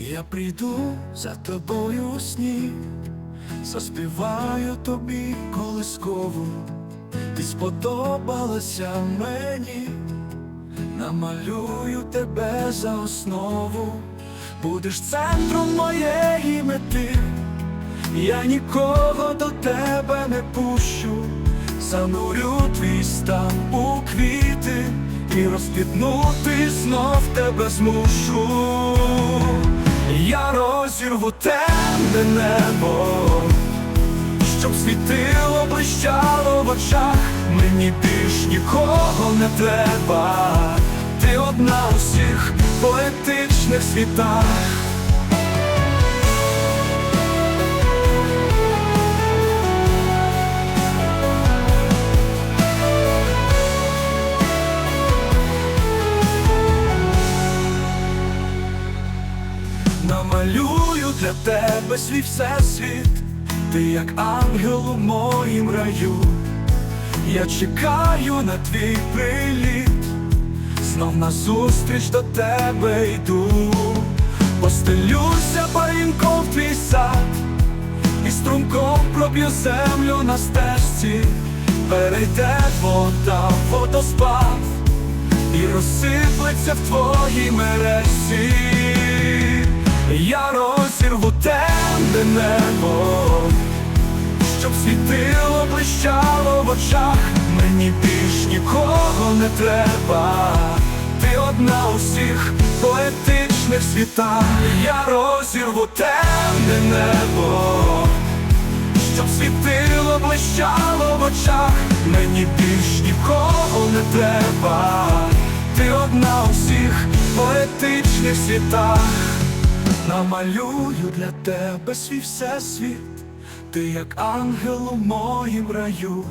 Я прийду за тобою у сні, заспіваю тобі колискову, ти сподобалася мені, намалюю тебе за основу, будеш центром моєї мети, я нікого до тебе не пущу, занурю твій стан у квіти. І розквітнути знов тебе змушу. Розірву темне небо, щоб світило блищало в очах, мені більш нікого не треба, ти одна у всіх поетичних світах. Намалюю для тебе свій всесвіт, ти як ангел у моїм раю, я чекаю на твій приліт, знов назустріч до тебе йду, постелюся парінком в твій сад, і струмком проб'ю землю на стежці, перейде вода, водоспад. І розсиплеться в твоїй мережі. Я розірву темне небо, щоб світило блищало в очах, мені більш нікого не треба, ти одна у всіх поетичних світах, я розірву темне небо, щоб світило блищало в очах, мені більш нікого не треба, ти одна у всіх поетичних світах. Намалюю для тебе свій всесвіт, ти як ангел у моїм раю,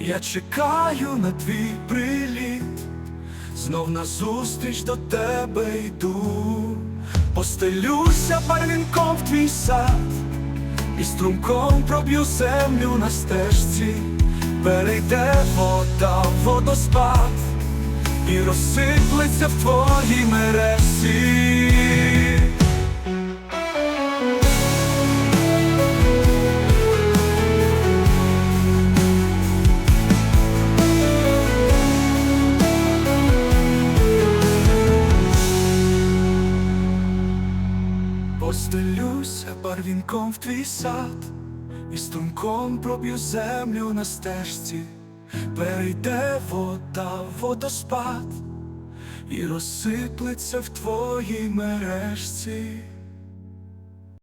я чекаю на твій приліт, знов назустріч до тебе йду, постелюся барвінком в твій сад, і струмком проб'ю землю на стежці, перейде вода в водоспад, і розсиплеться в твоїй мережі. Постелюся барвінком в твій сад, і струмком проб'ю землю на стежці, перейде вода водоспад, і розсиплеться в твоїй мережці.